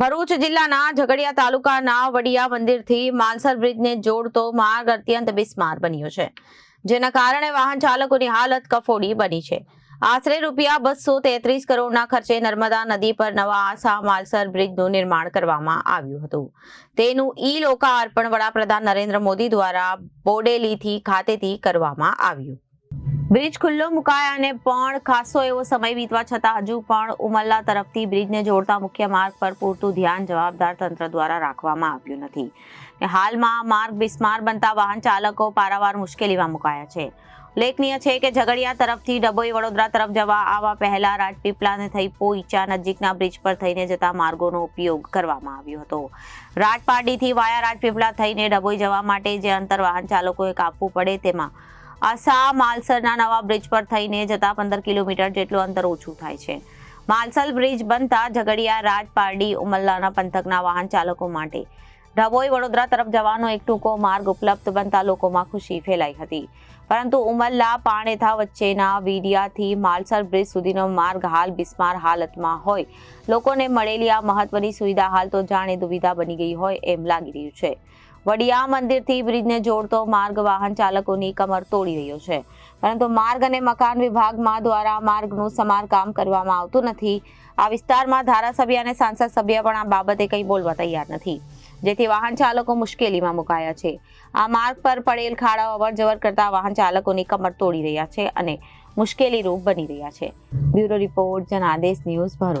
ભરૂચ જિલ્લાના ઝઘડિયા તાલુકાના વડિયા મંદિરથી માલસર બ્રિજને જોડતો માર્ગ અત્યંત બિસ્માર બન્યો છે, જેના કારણે વાહન ચાલકોની હાલત કફોડી બની છે. આશરે રૂપિયા બસો તેત્રીસ કરોડના ખર્ચે નર્મદા નદી પર નવા આસા માલસર બ્રિજનું નિર્માણ કરવામાં આવ્યું હતું. તેનું ઈ લોકાર્પણ વડાપ્રધાન નરેન્દ્ર મોદી દ્વારા બોડેલીથી ખાતેથી કરવામાં આવ્યું. બ્રિજ ખુલ્લો મુકાયાને પણ ખાસો એવો સમય વીતવા છતાં હજુ પણ ઉમલ્લા તરફથી બ્રિજને જોડતા મુખ્ય માર્ગ પર પૂરતું ધ્યાન જવાબદાર તંત્ર દ્વારા રાખવામાં આવ્યું નથી. હાલમાં માર્ગ બિસ્માર બનતા વાહન ચાલકો પારાવાર મુશ્કેલીમાં મુકાયા છે. ઉલ્લેખનીય છે કે ઝઘડિયા તરફથી ડભોઈ વડોદરા તરફ જવા આવા પહેલા રાજપીપળાને થઈ પોઈચા નજીકના બ્રિજ પર થઈને જતા માર્ગોનો ઉપયોગ કરવામાં આવ્યો હતો. રાજપારડીથી વાયા રાજપીપળા થઈને ડભોઈ જવા માટે જે અંતર વાહન ચાલકોએ કાપવું પડે તેમાં આસા માલસરના નવા બ્રિજ પર થઈને જતા પંદર કિલોમીટર જેટલું અંતર ઓછું થાય છે. માલસલ બ્રિજ બનતા ઝઘડિયા, રાજપારડી, ઉમલ્લાના પંથકના વાહન ચાલકો માટે ડભોઈ વડોદરા તરફ જવાનો એક ટૂંકો માર્ગ ઉપલબ્ધ બનતા લોકોમાં ખુશી ફેલાઈ હતી. પરંતુ ઉમલ્લા, પાણેથા વચ્ચેના વીડિયાથી માલસર બ્રિજ સુધીનો માર્ગ હાલ બિસ્માર હાલતમાં હોય. લોકોને મળેલી આ મહત્વની સુવિધા હાલ તો જાણે દુવિધા બની ગઈ હોય એમ લાગી રહ્યું છે. વડિયા મંદિરથી બ્રિજને જોડતો માર્ગ વાહન ચાલકોની કમર તોડી રહ્યો છે. પરંતુ માર્ગ અને મકાન વિભાગમાં દ્વારા માર્ગનું સમારકામ કરવામાં આવતું નથી. આ વિસ્તારમાં ધારાસભ્ય અને સાંસદ સભ્ય પણ આ બાબતે કંઈ બોલવા તૈયાર નથી. જેથી વાહન ચાલકો મુશ્કેલીમાં મુકાયા છે. આ માર્ગ પર પડેલ ખાડાઓ અવર જવર કરતા વાહન ચાલકોની કમર તોડી રહ્યા છે અને મુશ્કેલીરૂપ બની રહ્યા છે. Bureau report, Janadesh news Bharuch.